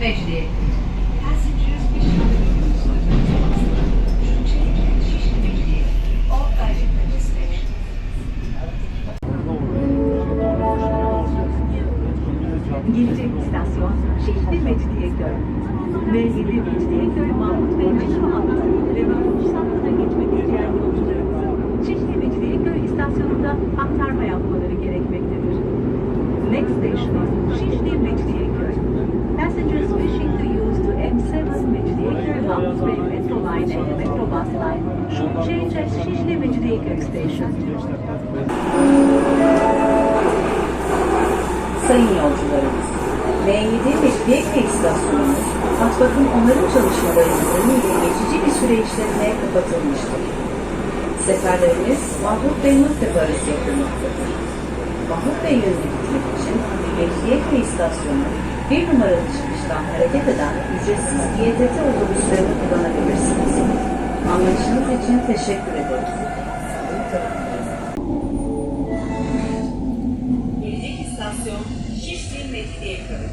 Mecidiyeköy. Mecidiyeköy station. Gelecek istasyon Şişli Mecidiyeköy. M7 Mecidiyeköy Mahmut Bey metro hattı ve Mahmut hattına geçmek isteyen yolcularımızın Şişli Mecidiyeköy istasyonunda aktarma yapmaları gerekmektedir. Next station is Şişli Mecidiyeköy. Passengers wishing to use the M7 Mecidiyeköy Bey metro line and metro bus line should change at Şişli Mecidiyeköy station. Sayın yolcularımız, M7 Mecidiyeköy istasyonumuz, hat bakım onarım çalışmaları nedeniyle geçici bir süre işletmeye kapatılmıştır. Seferlerimiz Mahmut Bey Nurtepe arası yapılmaktadır. Mahmut Bey yönüne gitmek için Mecidiye Köy istasyonu bir numaralı çıkıştan hareket eden ücretsiz İETT otobüslerini kullanabilirsiniz. Anlayışınız için teşekkür ederiz. Gelecek istasyon Şişli Mecidiye Köy.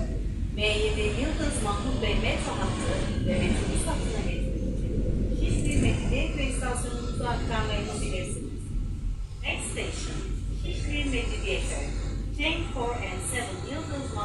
M7 Yıldız Mahmut Bey metro hattı ve metrobüs hattına getirir. Şişli Mecidiye Köy istasyonumuza aktarmayı bilirsiniz. Next station, Şişli Theatre. Train 4 and 7 New Goes